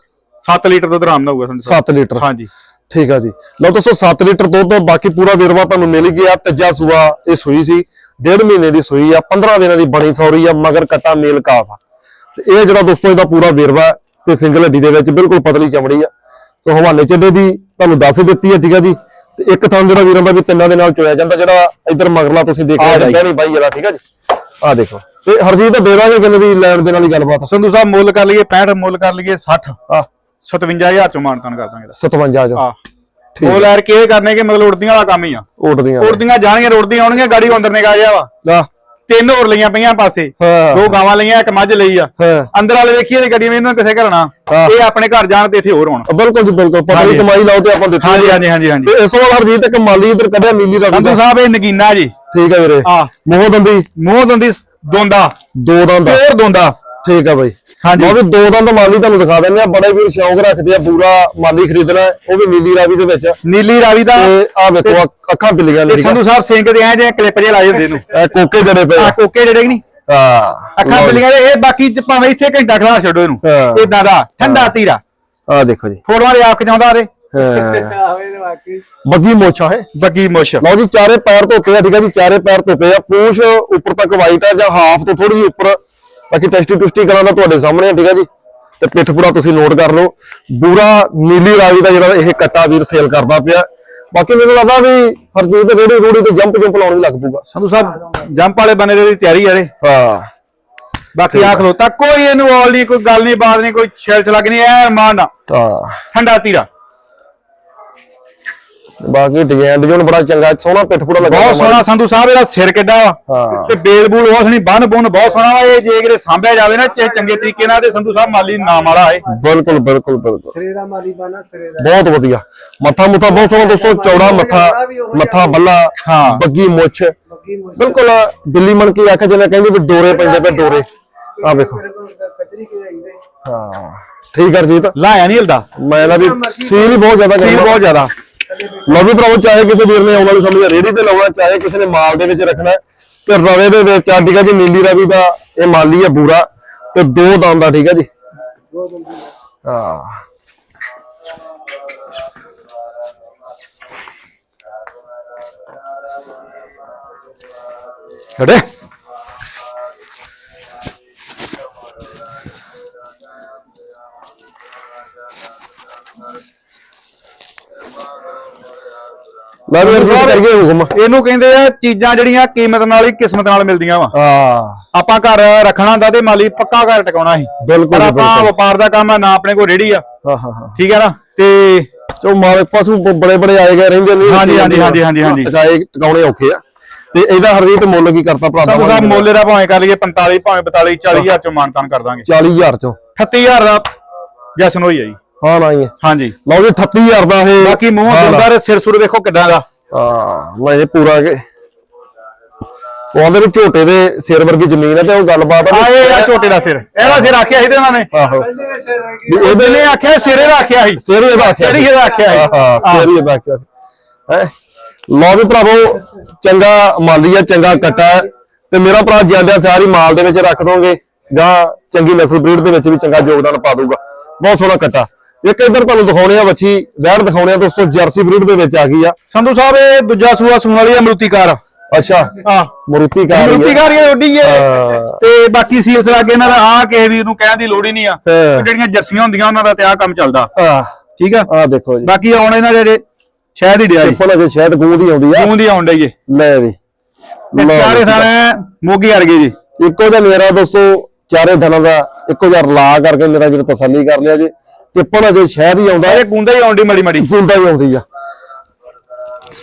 7 ਲੀਟਰ ਦੁੱਧ ਆਰਾਮ ਨਾਲ ਹੋਊਗਾ ਸਾਹਿਬ 7 ਲੀਟਰ। ਹਾਂਜੀ। ਠੀਕ ਆ ਜੀ। ਲਓ ਦੋਸਤੋ 7 ਲੀਟਰ ਦੁੱਧ ਬਾਕੀ ਪੂਰਾ ਵੇਰਵਾ ਤੁਹਾਨੂੰ ਮਿਲ ਗਿਆ। ਤੀਜਾ ਸੂਆ ਇਹ ਸੂਈ ਸੀ। ਡੇਢ ਮਹੀਨੇ ਦੀ ਸੂਈ ਆ 15 ਦਿਨਾਂ ਦੀ ਬਣੀ ਸੌਰੀ ਆ ਮਗਰ ਕੱਟਾ ਮੇਲ ਕਾਫ ਆ। ਇਹ ਜਿਹੜਾ ਦੋਸਤੋ ਇਹਦਾ ਪੂਰਾ ਵੇਰਵਾ ਹੈ ਤੇ ਸਿੰਗਲ ਹੱਡੀ ਦੇ ਵਿੱਚ ਬਿਲਕੁਲ ਪਤਲੀ ਚਮੜੀ ਆ। ਤੇ ਹਵਾਲੇ ਚੱਡੇ ਦੀ ਤੁਹਾਨੂੰ ਦੱਸ ਦਿੱਤੀ ਹੈ ਠੀਕ ਆ ਜੀ। ਤੇ ਇੱਕ ਥਾਂ ਜਿਹੜਾ ਵੀਰਾਂ ਦਾ ਵੀ ਤਿੰਨਾਂ ਦੇ ਨਾਲ ਚੋਇਆ ਜਾਂਦਾ ਜਿਹੜਾ ਇੱਧਰ ਮਗਰਲਾ ਤੁਸੀਂ ਦੇਖ ਰਹੇ। ਨਹੀਂ ਬਾਈ ਜਿਹੜਾ ਠੀਕ ਆ ਜੀ। ਆ ਦੇਖੋ। ਤੇ ਹਰਜੀਤ ਦੇ ਦਾਂਗੇ ਕਿੰਨੇ ਦੀ ਲੈਣ ਦੇ ਨਾਲ ਹੀ ਗੱਲਬਾਤ ਸੰਧੂ ਸਾਹਿਬ ਮੁੱਲ ਕਰ ਲਈਏ 65 ਮੁੱਲ ਕਰ ਲਈਏ 60 ਆ 57000 ਚੋਂ ਮਾਨਤਾਨ ਕਰ ਦਾਂਗੇ। 57 ਜੋ ਆ। ਮੁੱਲ ਯਾਰ ਕੀ ਕਰਨੇ ਕਿ ਮਤਲਬ ਉੜਦੀਆਂ ਵਾਲਾ ਕੰਮ ਹੀ ਆ। ਉੱਡਦੀਆਂ ਉੜਦੀਆਂ ਜਾਣਗੀਆਂ ਰੋੜਦੀਆਂ ਆਉਣਗੀਆਂ ਗਾੜੀ ਅੰਦਰ ਨੇ ਗਿਆ ਵਾ। ਆ ਤਿੰਨ ਹੋਰ ਲਈਆਂ ਪਈਆਂ ਪਾਸੇ। ਹਾਂ। ਦੋ ਗਾਵਾਂ ਲਈਆਂ ਇੱਕ ਮੱਝ ਲਈ ਆ। ਹਾਂ। ਅੰਦਰ ਵਾਲੇ ਵੇਖੀਏ ਤੇ ਗੱਡੀ ਮੈਨੂੰ ਕਿਸੇ ਘਰਣਾ ਹਾਂ। ਇਹ ਆਪਣੇ ਘਰ ਜਾਣ ਤੇ ਇੱਥੇ ਹੋਰ ਹੋਣ। ਬਿਲਕੁਲ ਜੀ ਬਿਲਕੁਲ। ਪਤਾ ਹਾਂਜੀ। ਕਮਾਈ ਲਾਓ ਤੇ ਆਪਾਂ ਦਿੱਤੀ ਹਾਂਜੀ। ਹਾਂਜੀ ਹਾਂਜੀ ਹਾਂਜੀ। ਤੇ ਇਸ ਤੋਂ ਬਾਅਦ ਹਰਜੀਤ ਇੱਕ ਮਾਲੀ ਇਧਰ ਕੱਢਿਆ ਨੀਲੀ ਦਾ ਸੰਧੂ ਸਾਹਿਬ ਇਹ ਨਗੀਨਾ ਜੀ। ਠੀਕ ਹੈ ਵੀਰੇ। ਆ ਮੋਹ ਦੰਦੀ ਮੂੰਹ ਦੰਦੀ। ਦੋਂਦਾ ਦੋ ਦੰਦ ਆ। ਦੋਂਦਾ। ਠੀਕ ਆ ਬਾਈ। ਹਾਂਜੀ। ਉਹ ਵੀ ਦੋ ਦੰਦ ਮਾਲੀ ਤੁਹਾਨੂੰ ਦਿਖਾ ਦਿੰਦੇ ਆ ਬੜੇ ਵੀਰ ਸ਼ੌਂਕ ਰੱਖਦੇ ਆ ਪੂਰਾ ਮਾਲੀ ਖਰੀਦਣਾ ਉਹ ਵੀ ਨੀਲੀ ਰਾਵੀ ਦੇ ਵਿੱਚ। ਨੀਲੀ ਰਾਵੀ ਦਾ ਆ ਵੇਖੋ ਅੱਖ- ਤੇ ਨੇ ਸੰਧੂ ਸਾਹਿਬ ਸਿੰਘ ਦੇ ਐ ਜਿਵੇਂ ਕਲਿੱਪ ਜੇ ਲਾਏ ਹੁੰਦੇ ਇਹਨੂੰ। ਇਹ ਕੋਕੇ ਜੜੇ ਪਏ ਆ। ਕੋਕੇ ਜਿਹੜੇ ਕਿ ਨਹੀਂ? ਹਾਂ ਅੱਖਾਂ ਬਿੱਲੀਆਂ ਦੇ ਇਹ ਬਾਕੀ ਭਾਵੇਂ ਇੱਥੇ ਘੰਟਾ ਖਲਾ ਛੱਡੋ ਇਹਨੂੰ। ਇਦਾਂ ਦਾ ਠੰਡਾ ਤੀਰਾ। ਆ ਦੇਖੋ ਜੀ। ਫੋਟੋਆਂ ਦੇ ਆਖ ਚਾਹੁੰਦਾ ਦੇ ਹਾਂ। ਆਵੇ ਨੇ ਬਾਕੀ ਬੱਗੀ ਮੋਛਾ ਹੈ ਬੱਗੀ ਮੁਸ਼ ਲਓ ਜੀ ਚਾਰੇ ਪੈਰ ਧੋਤੇ ਆ ਠੀਕ ਆ ਜੀ ਚਾਰੇ ਪੈਰ ਧੋਤੇ ਆ। ਪੂਛ ਉੱਪਰ ਤੱਕ ਵਾਈਟ ਆ ਜਾਂ ਹਾਫ ਤੋਂ ਥੋੜੀ ਜਿਹੀ ਉੱਪਰ ਬਾਕੀ ਟੈਸਟੀ ਟੁਸਟੀ ਕਰਾਂ ਦਾ ਤੁਹਾਡੇ ਸਾਹਮਣੇ ਆ, ਠੀਕ ਆ ਜੀ। ਤੇ ਪਿੱਠ ਪੂਰਾ ਤੁਸੀਂ ਨੋਟ ਕਰ ਲਓ। ਪੂਰਾ ਨੀਲੀ ਰਾਵੀ ਦਾ ਜਿਹੜਾ ਇਹ ਕੱਟਾ ਵੀਰ ਸੇਲ ਕਰਦਾ ਪਿਆ। ਬਾਕੀ ਮੈਨੂੰ ਲੱਗਦਾ ਵੀ ਹਰਜੀਤ ਰੇੜੀ ਰੂੜੀ ਤੇ ਜੰਪ ਜੰਪ ਲਾਉਣ ਵੀ ਲੱਗ ਪੂਗਾ ਸੰਧੂ ਸਾਹਿਬ ਜੰਪ ਵਾਲੇ ਬੰਦੇ ਦੀ ਤਿਆਰੀ ਆ ਇਹਦੇ ਹਾਂ। ਬਾਕੀ ਆਖ ਲੋ ਤਾਂ ਕੋਈ ਇਹਨੂੰ ਆਲ ਨਹੀਂ ਕੋਈ ਗੱਲ ਨਹੀਂ ਬਾਤ ਨਹੀਂ ਕੋਈ ਛੇਲ ਛਲਕ ਨਹੀਂ ਐ ਮਾਨ ਹਾਂ। ਠੰਡਾ ਤੀਰਾ। ਬਾਕੀ ਡਿਜ਼ਾਈਨ ਡਿਜ਼ਾਈਨ ਬੜਾ ਚੰਗਾ ਸੋਹਣਾ ਪਿੱਠ ਪੂੜਾ ਲੱਗਾ ਬਹੁਤ ਸੋਹਣਾ ਸੰਧੂ ਸਾਹਿਬ ਇਹਦਾ ਸਿਰ ਕਿੱਡਾ ਵਾ। ਹਾਂ। ਤੇ ਬੇਲ ਬੂਲ ਬਹੁਤ ਸੋਹਣੀ ਬੰਨ ਬੁੰਨ ਬਹੁਤ ਸੋਹਣਾ ਵਾ ਇਹ ਜੇ ਕਿਤੇ ਸਾਂਭਿਆ ਜਾਵੇ ਨਾ ਤੇ ਚੰਗੇ ਤਰੀਕੇ ਨਾਲ ਤੇ ਸੰਧੂ ਸਾਹਿਬ ਮਾਲੀ ਨਾਮ ਵਾਲਾ ਹੈ। ਬਿਲਕੁਲ ਬਿਲਕੁਲ ਬਿਲਕੁਲ। ਸਿਰੇ ਦਾ ਮਾਲੀ ਬਾਨਾ ਸਿਰੇ ਦਾ। ਬਹੁਤ ਵਧੀਆ। ਮੱਥਾ ਮੁੱਥਾ ਬਹੁਤ ਸੋਹਣਾ ਦੋਸਤੋ ਚੌੜਾ ਮੱਥਾ ਮੱਥਾ ਬੱਲਾ ਹਾਂ। ਬੱਗੀ ਮੁੱਛ। ਬਿਲਕੁਲ ਦਿੱਲੀ ਮਣ ਕੀ ਆਖਿਆ ਜਿਵੇਂ ਕਹਿੰਦੇ ਵੀ ਡੋਰੇ ਪੈਂਦੇ ਪਏ ਡੋਰੇ। ਆ ਵੇਖੋ। ਹਾਂ। ਠੀਕ ਹੈ ਰਜੀਤ। ਲਾਇਆ ਨਹੀਂ ਹਿਲਦਾ। ਮੈਂ ਨਾ ਵੀ ਸੀਲ ਬਹੁਤ ਜ਼ਿਆਦਾ ਸੀਲ। ਬਹੁਤ ਜ਼ਿਆਦਾ। ਲਓ ਵੀ ਭਰਾਵੋ, ਚਾਹੇ ਕਿਸੇ ਵੀਰ ਨੇ ਆਉਣ ਵਾਲੀ ਸਮਝ ਰੇੜੀ ਤੇ ਲਾਉਣਾ, ਚਾਹੇ ਕਿਸੇ ਨੇ ਮਾਲ ਦੇ ਵਿੱਚ ਰੱਖਣਾ, ਤੇ ਰਵੇ ਦੇ ਵਿੱਚ ਆ ਠੀਕ ਹੈ ਜੀ ਨੀਲੀ ਰਵੀ ਦਾ ਇਹ ਮਾਲੀ ਹੈ ਬੂਰਾ ਤੇ ਦੋ ਦੰਦ ਦਾ ਠੀਕ ਹੈ ਜੀ। ਦੋ ਹਾਂ। ਛੜੇ ਮੈਂ ਵੀ ਰਜੀਤ ਕਰੀਏ ਹੁਕਮ ਇਹਨੂੰ ਕਹਿੰਦੇ ਆ ਚੀਜ਼ਾਂ ਜਿਹੜੀਆਂ ਕੀਮਤ ਨਾਲ ਹੀ ਕਿਸਮਤ ਨਾਲ ਮਿਲਦੀਆਂ ਵਾ। ਹਾਂ। ਆਪਾਂ ਘਰ ਰੱਖਣਾ ਹੁੰਦਾ ਤੇ ਮਾਲੀ ਪੱਕਾ ਘਰ ਟਿਕਾਉਣਾ ਸੀ। ਬਿਲਕੁਲ ਜੀ, ਆਪਾਂ। ਵਪਾਰ ਦਾ ਕੰਮ ਆ ਨਾ ਆਪਣੇ ਕੋਲ ਰੇੜੀ ਆ। ਹਾਂ ਹਾਂ ਹਾਂ। ਠੀਕ ਹੈ ਨਾ? ਤੇ ਚੋ ਮਾਲਕ ਪਸ਼ੂ ਬੜੇ ਬੜੇ ਆਏ ਗਏ ਰਹਿੰਦੇ ਨੇ। ਹਾਂਜੀ, ਹਾਂਜੀ, ਹਾਂਜੀ, ਹਾਂਜੀ, ਹਾਂਜੀ। ਟਿਕਾਏ ਟਿਕਾਉਣੇ ਔਖੇ ਆ। ਤੇ ਇਹਦਾ ਹਰਜੀਤ ਮੁੱਲ ਕੀ ਕਰਤਾ ਭਰਾ ਸੰਧੂ ਸਾਹਿਬ ਮੁੱਲ ਦਾ ਭਾਵੇਂ ਕਰ ਲਈਏ 45 ਭਾਵੇਂ 42 40 ਹਜ਼ਾਰ ਚੋਂ ਮਾਨਤਾਨ ਕਰ ਦਾਂਗੇ। 40000 ਚੋਂ। 38000 ਦਾ ਜਸ਼ਨ ਹੋਈ ਆ ਜੀ। ਹਾਂ ਨਾ ਹੀ। ਹੈ ਹਾਂਜੀ। ਲਓ ਜੀ 38000 ਦਾ ਇਹ। ਬਾਕੀ ਮੂੰਹ ਹਾਂ ਨਾ। ਦੁੰਦਾ ਸਿਰ ਸੁਰ ਵੇਖੋ ਕਿੱਦਾਂ ਦਾ। ਹਾਂ ਮੈਂ ਇਹ ਪੂਰਾ ਕੇ ਉਹ ਆਂਦੇ ਵੀ ਝੋਟੇ ਦੇ ਸਿਰ ਵਰਗੀ ਜ਼ਮੀਨ ਹੈ ਤੇ ਉਹ ਗੱਲਬਾਤ ਆ ਆਏ ਆ ਛੋਟੇ ਦਾ ਸਿਰ। ਇਹਦਾ ਸਿਰ ਆਖਿਆ ਸੀ ਤੇ ਉਹਨਾਂ ਨੇ। ਆਹੋ। ਵੀ ਇਹਦੇ ਇਹਨੇ ਆਖਿਆ ਸਿਰੇ ਦਾ ਆਖਿਆ ਸੀ। ਸਿਰ ਇਹਦਾ ਆਖਿਆ ਸਿਰ ਹੀ ਇਹਦਾ ਆਖਿਆ ਸੀ। ਹਾਂ ਸਿਰ ਹੀ ਇਹਦਾ ਆਖਿਆ ਹੈ? ਲਓ ਵੀ ਭਰਾਵੋ ਚੰਗਾ ਮਾਲੀ ਆ ਚੰਗਾ ਕੱਟਾ ਹੈ। ਤੇ ਮੇਰਾ ਭਰਾ ਜਾਂਦਿਆਂ ਸਾਰੀ ਮਾਲ ਦੇ ਵਿੱਚ ਰੱਖ ਦੋਗੇ ਜਾਂ ਚੰਗੀ ਨਸਲ ਬਰੀਡ ਦੇ ਵਿੱਚ ਵੀ ਚੰਗਾ ਯੋਗਦਾਨ ਪਾ ਦੂਗਾ ਬਹੁਤ ਸੋਹਣਾ ਕੱਟਾ। ਇੱਕ ਇਧਰ ਤੁਹਾਨੂੰ ਦਿਖਾਉਣੇ ਆ ਵੱਛੀ ਵੈੜ ਦਿਖਾਉਣੇ ਆ ਦੋਸਤੋ ਜਰਸੀ ਬਰੀਡ ਦੇ ਵਿੱਚ ਆ ਗਈ ਆ। ਸੰਧੂ ਸਾਹਿਬ ਇਹ ਦੂਜਾ ਸੂਆ ਸੂਣ ਵਾਲੀ ਅਮਰੂਤੀਕਾਰ ਅੱਛਾ ਹਾਂ। ਮਰੂਤੀ ਕਾਰ ਹੀ ਆ। ਅਮਰੂਤੀਕਾਰ ਇਹ ਉੱਡੀ ਹੈ ਹਾਂ। ਤੇ ਬਾਕੀ ਸੀਲਸ ਲੱਗੇ ਇਹਨਾਂ ਦਾ ਆ ਕਿਸੇ ਵੀਰ ਨੂੰ ਕਹਿਣ ਦੀ ਲੋੜ ਹੀ ਨਹੀਂ ਆ। ਹਾਂ। ਜਿਹੜੀਆਂ ਜਰਸੀਆਂ ਹੁੰਦੀਆਂ ਉਹਨਾਂ ਦਾ ਤੇ ਆ ਕੰਮ ਚੱਲਦਾ। ਹਾਂ। ਠੀਕ ਆ? ਆ ਦੇਖੋ ਜੀ। ਬਾਕੀ ਆਉਣ ਇਹਨਾਂ ਦੇ ਸ਼ਾਇਦ ਹੀ ਡਿਆ ਜੀ। ਸਿੰਪਲ ਅਜੇ ਸ਼ਾਇਦ ਗੂੰਦ ਹੀ ਆਉਂਦੀ ਆ। ਮੂੰਹ ਦੀ ਆਉਣ ਡਈ ਏ। ਲੈ ਵੀ। ਜੀ। ਥਾਣੇ ਮੋਗੀ ਵਰਗੇ ਜੀ। ਇੱਕੋ ਜਿਹਾ ਮੇਰਾ ਦੋਸਤੋ ਚਾਰੇ ਦਿਨਾਂ ਦਾ ਇੱਕੋ ਜਿਹਾ ਲਾ ਕਰਕੇ ਮੇਰਾ ਜਿਹੜਾ ਤਸੱਲੀ ਕਰ ਲਿਆ ਜੀ। ਟਿੱਪਣ ਅਜੇ ਸ਼ਾਇਦ ਹੀ ਆਉਂਦਾ। ਇਹ ਗੁੰਦਾ ਹੀ ਡਈ ਮੜੀ ਮੜੀ। ਗੁੰਦਾ ਹੀ ਆਉਂਦੀ ਆ।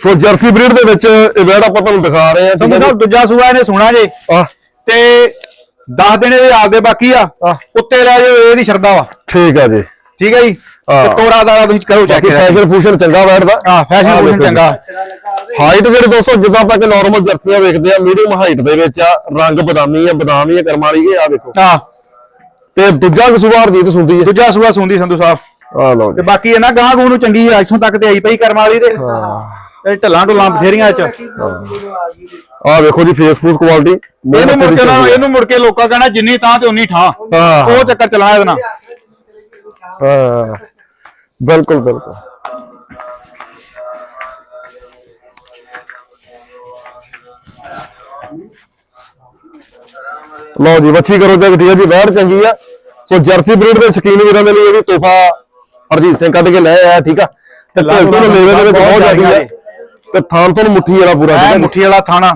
ਸੋ ਜਰਸੀ ਬਰੀਡ ਦੇ ਵਿੱਚ ਇਹ ਵੈੜ ਆਪਾਂ ਤੁਹਾਨੂੰ ਦਿਖਾ ਰਹੇ ਆ ਸੰਧੂ ਸਾਹਿਬ ਦੂਜਾ ਸੂਆ ਇਹਨੇ ਸੁਣਾ ਜੇ। ਤੇ 10 ਦਿਨ ਇਹਦੇ ਆਪਦੇ ਬਾਕੀ ਆ। ਉੱਤੇ ਲੈ ਜਾਓ ਇਹਦੀ ਸ਼ਰਦਾ ਵਾ। ਠੀਕ ਆ ਜੀ। ਠੀਕ ਹੈ ਜੀ? ਤੋੜਾ ਦਾ ਤੁਸੀਂ ਕਰੋ ਚੈੱਕ ਫੈਸ਼ਨ ਫੂਸ਼ਨ ਚੰਗਾ ਵੈੜ ਦਾ ਹਾਂ ਫੈਸ਼ਨ ਫੂਸ਼ਨ ਚੰਗਾ। ਹਾਈਟ ਜਿਹੜੇ ਦੋਸਤੋ ਜਿੱਦਾਂ ਆਪਾਂ ਕਿ ਨਾਰਮਲ ਜਰਸੀਆਂ ਵੇਖਦੇ ਆ ਮੀਡੀਅਮ ਹਾਈਟ ਦੇ ਵਿੱਚ ਆ ਰੰਗ ਬਦਾਮੀ ਆ ਬਦਾਮੀ ਆ ਕਰਮ ਵਾਲੀ ਇਹ ਆ ਵੇਖੋ ਹਾਂ ਤੇ ਦੂਜਾ ਕਸੂਵਾਰ ਦੀ ਸੁਣਦੀ ਹੈ ਦੂਜਾ ਸੂਆ ਸੁੰਦੀ ਸੰਧੂ ਸਾਹਿਬ। ਆ ਲਓ ਤੇ ਜੀ ਬਾਕੀ ਇਹਨਾਂ ਗਾਂ ਗੂੰ ਨੂੰ ਚੰਗੀ ਆ ਇੱਥੋਂ ਤੱਕ ਤੇ ਆਈ ਪਈ ਕਰਮ ਵਾਲੀ ਤੇ। ਤੇ ਢੱਲਾਂ ਢੁੱਲਾਂ ਬਥੇਰੀਆਂ ਚ। ਆ ਵੇਖੋ ਜੀ ਫੇਸਬੁੱਕ ਕੁਆਲਿਟੀ ਇਹਨੂੰ ਮੁੜ ਕੇ ਨਾ ਇਹਨੂੰ ਮੁੜ ਕੇ ਲੋਕਾਂ ਕਹਿਣਾ ਜਿੰਨੀ ਤਾਂ ਤੇ ਉਨੀ ਠਾਂ ਹਾਂ। ਉਹ ਚੱਕਰ ਚੱਲਣਾ ਇਹਦੇ ਨਾਲ। ਹਾਂ। ਬਿਲਕੁਲ ਬਿਲਕੁਲ। ਲਓ ਜੀ ਵੱਛੀ ਕਰੋ ਜੇ ਠੀਕ ਹੈ ਜੀ ਵੈੜ ਚੰਗੀ ਆ। ਸੋ ਜਰਸੀ ਬਰੀਡ ਦੇ ਸ਼ਕੀਨ ਵੀਰਾਂ ਦੇ ਲਈ ਇਹ ਵੀ ਤੋਹਫਾ ਹਰਜੀਤ ਸਿੰਘ ਕੱਢ ਕੇ ਲੈ ਆਇਆ ਠੀਕ ਆ। ਤੇ ਢੋਲ ਤੋਂ ਲੇਵੇ ਦੇ ਵਿੱਚ ਬਹੁਤ ਜ਼ਿਆਦੀ ਹੈ ਤੇ ਥਾਂ ਤੋਂ ਮੁੱਠੀ ਵਾਲਾ ਪੂਰਾ ਹੈ। ਮੁੱਠੀ ਵਾਲਾ ਥਾਣਾ।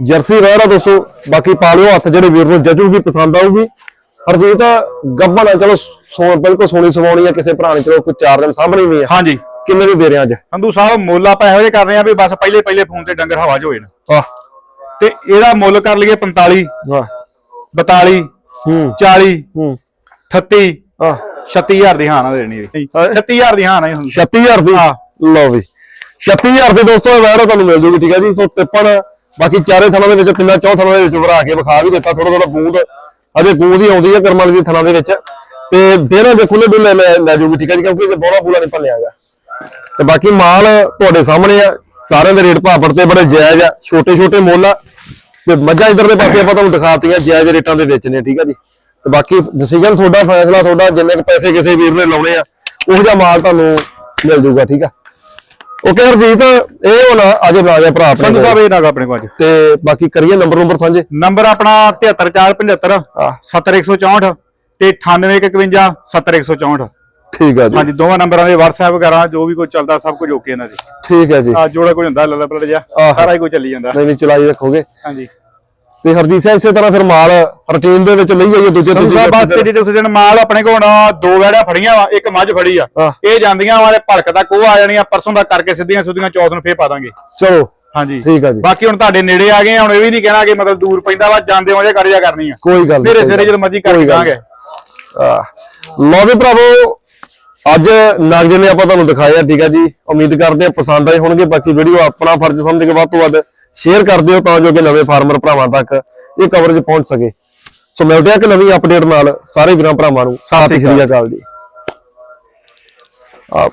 ਜਰਸੀ ਵੈੜ ਆ ਦੋਸਤੋ ਬਾਕੀ ਪਾ ਲਿਓ ਹੱਥ ਜਿਹੜੇ ਵੀਰ ਨੂੰ ਜਜੂਗੀ ਪਸੰਦ ਆਊਗੀ। ਹਰਜੀਤ ਗੱਬਨ ਆ ਚਲੋ ਸੋ ਬਿਲਕੁਲ ਸੋਹਣੀ ਸਵਾਉਣੀ ਆ ਕਿਸੇ ਭਰਾ ਨੇ ਚਲੋ ਕੋਈ 4 ਦਿਨ ਸਾਹਮਣੇ ਵੀ ਆ। ਹਾਂਜੀ। ਕਿੰਨੇ ਦੀ ਦੇ ਰਹੇ ਆ ਅੱਜ? ਸੰਧੂ ਸਾਹਿਬ ਮੁੱਲ ਆਪਾਂ ਇਹੋ ਜਿਹੇ ਕਰ ਰਹੇ ਆ ਵੀ ਬਸ ਪਹਿਲੇ ਪਹਿਲੇ ਫੋਨ ਤੇ ਡੰਗਰ ਹਵਾ 'ਚ ਹੋਏ ਨੇ ਆਹ ਤੇ ਇਹਦਾ ਮੁੱਲ ਕਰ ਲਈਏ 45 ਵਾਹ। 42 ਹੂੰ। 40 ਹੂੰ। 38 ਆਹ 36000 ਦੀ ਹਾਂ ਨਾ ਦੇਣੀ ਵੀ 36000 ਦੀ ਹਾਂ ਨਾ 36000 ਦੀ? ਹਾਂ। ਲਓ ਵੀ। 36000 ਦੀ ਦੋਸਤੋ ਇਹ ਵੈੜ ਤੁਹਾਨੂੰ ਮਿਲ ਜੂਗੀ ਠੀਕ ਹੈ ਜੀ? ਸੋ ਟਿੱਪਣ ਬਾਕੀ ਚਾਰੇ ਥਣਾਂ ਦੇ ਵਿੱਚ ਤਿੰਨਾਂ ਚੌਂ ਥਣਾਂ ਦੇ ਵਿੱਚ ਭਰਾ ਕੇ ਵਿਖਾ ਵੀ ਦਿੱਤਾ ਥੋੜਾ ਥੋੜਾ ਬੂੰਦ। ਅਜੇ ਗੂੰਦ ਹੀ ਆਉਂਦੀ ਹੈ ਕਰਮਾਂ ਦੀ ਥਣਾਂ ਦੇ ਵਿੱਚ। ਤੇ ਦੇਰਾਂ ਦੇ ਖੁੱਲੇ ਡੁੱਲੇ ਲੈ ਲੈ ਜੂਗੀ ਠੀਕ ਹੈ ਜੀ? ਕਿਉਂਕਿ ਇਹ ਬੋਲਾ ਫੂਲਾ ਨਹੀਂ ਭੰਨਿਆਗਾ। ਤੇ ਬਾਕੀ ਮਾਲ ਤੁਹਾਡੇ ਸਾਹਮਣੇ ਆ। ਸਾਰਿਆਂ ਦੇ ਰੇਟ ਭਾਪੜ ਤੇ ਬੜੇ ਜਾਇਜ਼ ਆ। ਛੋਟੇ ਛੋਟੇ ਮੁੱਲ ਆ। ਤੇ ਮੱਝਾਂ ਇਧਰਲੇ ਪਾਸੇ ਆਪਾਂ ਤੁਹਾਨੂੰ ਦਿਖਾਤੀਆਂ ਜਾਇਜ਼ ਰੇਟਾਂ ਦੇ ਵਿੱਚ ਨੇ ਠੀਕ ਆ ਜੀ। ਤੇ ਬਾਕੀ ਡਿਸੀਜਨ ਤੁਹਾਡਾ ਫੈਸਲਾ ਤੁਹਾਡਾ ਜਿੰਨੇ ਕੁ ਪੈਸੇ ਕਿਸੇ ਵੀਰ ਨੇ ਲਾਉਣੇ ਆ ਉਹੋ ਜਿਹਾ ਮਾਲ ਤੁਹਾਨੂੰ ਮਿਲ ਜੂਗਾ ਠੀਕ ਆ। ਓਕੇ ਹਰਜੀਤ ਇਹ ਹੁਣ ਅੱਜ ਬਣਾ ਜਾ ਭਰਾ ਆਪਣੇ ਸੰਧੂ। ਸਾਹਿਬ ਇਹ ਨਾਗਾ ਆਪਣੇ ਕੋਲ ਅੱਜ ਤੇ ਬਾਕੀ ਕਰੀਏ ਨੰਬਰ ਨੰਬਰ ਸਾਂਝੇ। ਨੰਬਰ ਆਪਣਾ 73475 ਹਾਂ। 70164 ਤੇ 9851 70164 ਠੀਕ ਆ ਜੀ। ਹਾਂਜੀ ਦੋਵਾਂ ਨੰਬਰਾਂ ਦੇ WhatsApp ਵਗੈਰਾ ਜੋ ਵੀ ਕੋਈ ਚੱਲਦਾ ਸਭ ਕੁਝ ਓਕੇ ਇਹਨਾਂ ਦੇ। ਠੀਕ ਹੈ ਜੀ। ਆ ਜੋੜਾ ਕੋਈ ਹੁੰਦਾ ਲੱਲਾ ਪਲਟ ਜਾ ਆਹੋ। ਸਾਰਾ ਹੀ ਕੋਈ ਚੱਲੀ ਜਾਂਦਾ। ਨਹੀਂ ਨਹੀਂ ਚਲਾਈ ਰੱਖੋਗੇ। ਹਾਂਜੀ। ਤੇ ਹਰਜੀਤ ਸਿੰਘ ਇਸੇ ਤਰ੍ਹਾਂ ਫਿਰ ਮਾਲ ਰੂਟੀਨ ਦੇ ਵਿੱਚ ਲਈ ਜਾਈਏ ਦੂਜੇ ਤੀਜੇ ਸਾਹਿਬ ਬਸ ਤੇ। ਉਸ ਦਿਨ ਮਾਲ ਆਪਣੇ ਕੋਲ ਹੁਣ ਦੋ ਵੈੜਾਂ ਫੜੀਆਂ ਵਾ ਇੱਕ ਮੱਝ ਫੜੀ ਆ। ਇਹ ਜਾਂਦੀਆਂ ਵਾਲੇ ਭਲਕ ਤੱਕ ਉਹ ਆ ਜਾਣੀਆਂ ਪਰਸੋਂ ਦਾ ਕਰਕੇ ਸਿੱਧੀਆਂ ਸੁੱਧੀਆਂ ਚੌਥ ਨੂੰ ਫੇਰ ਪਾ ਦਾਂਗੇ। ਚਲੋ। ਹਾਂਜੀ। ਠੀਕ ਆ ਜੀ। ਬਾਕੀ ਹੁਣ ਤੁਹਾਡੇ ਨੇੜੇ ਆ ਗਏ ਆ, ਹੁਣ ਇਹ ਵੀ ਨਹੀਂ ਕਹਿਣਾ ਕਿ ਮਤਲਬ ਦੂਰ ਪੈਂਦਾ ਵਾ ਜਾਂਦੇ ਹੋ ਜੇ ਕਰ ਜਾ ਕਰਨੀ ਆ। ਕੋਈ ਗੱਲ ਨੀ, ਮੇਰੇ ਸਿਰੇ ਜਦੋਂ ਮਰਜ਼ੀ ਕਰ ਦਾਂਗੇ ਲਓ ਵੀ ਭਰਾਵੋ ਅੱਜ ਨਗ ਜਿਹਨੇ ਆਪਾਂ ਤੁਹਾਨੂੰ ਦਿਖਾਇਆ ਠੀਕ ਆ ਜੀ ਉਮੀਦ ਕਰਦੇ ਆ ਪਸੰਦ ਆਏ ਹੋਣਗੇ ਬਾਕੀ ਵੀਡੀਓ ਆਪਣਾ ਫਰਜ਼ ਸਮਝ ਕੇ ਵੱਧ ਤੋਂ ਵੱਧ ਸ਼ੇਅਰ ਕਰ ਦਿਓ ਤਾਂ ਜੋ ਕਿ ਨਵੇਂ ਫਾਰਮਰ ਭਰਾਵਾਂ ਤੱਕ ਇਹ ਕਵਰੇਜ ਪਹੁੰਚ ਸਕੇ। ਸੋ ਮਿਲਦੇ ਆ ਕਿ ਨਵੀਂ ਅਪਡੇਟ ਨਾਲ ਸਾਰੇ ਵੀਰਾਂ ਭਰਾਵਾਂ ਨੂੰ। ਸਤਿ ਸ਼੍ਰੀ ਅਕਾਲ। ਜੀ। ਆ